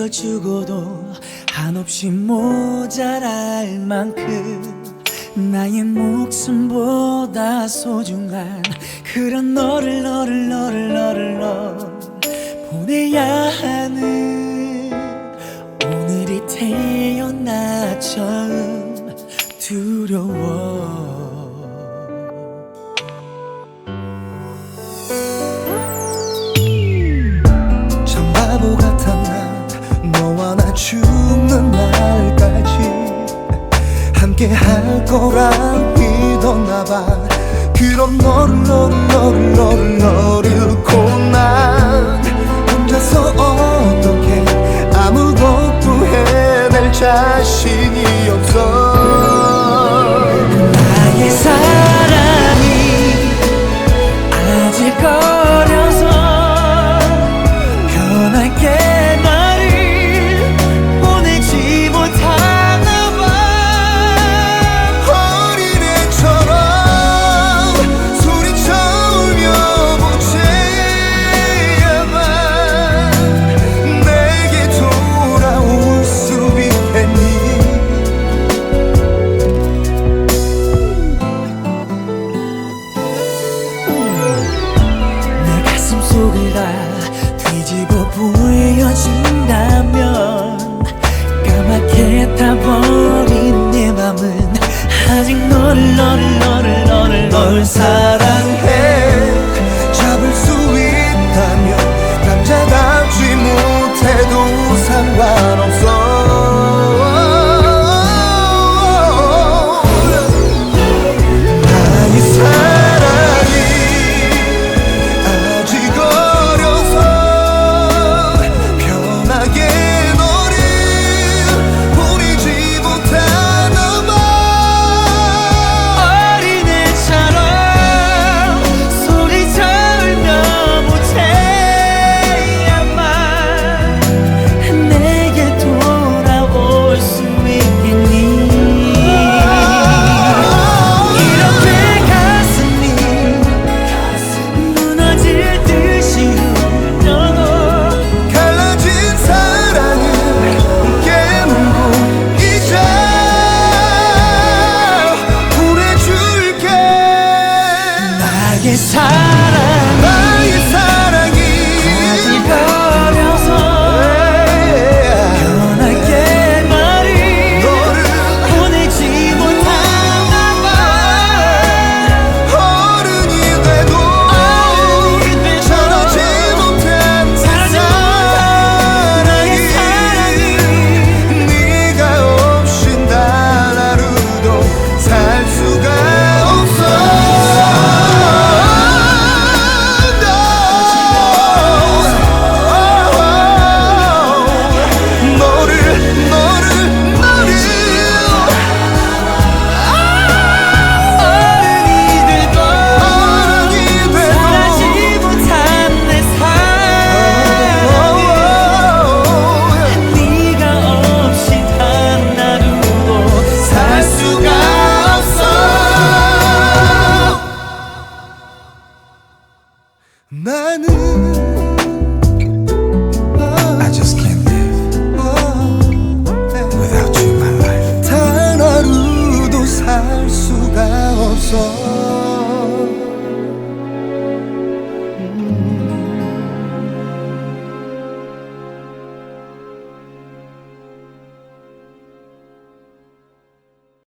걸 주고도 한없이 모자랄 만큼 나의 목숨보다 소중한 그런 너를 너를 너를 너를 너 보내야 하는 오늘이 태어나 처음 두려워 함께 할 거라 믿었나 봐. 그럼 너를 너를 너를 너를 너를 보여진다. time. I just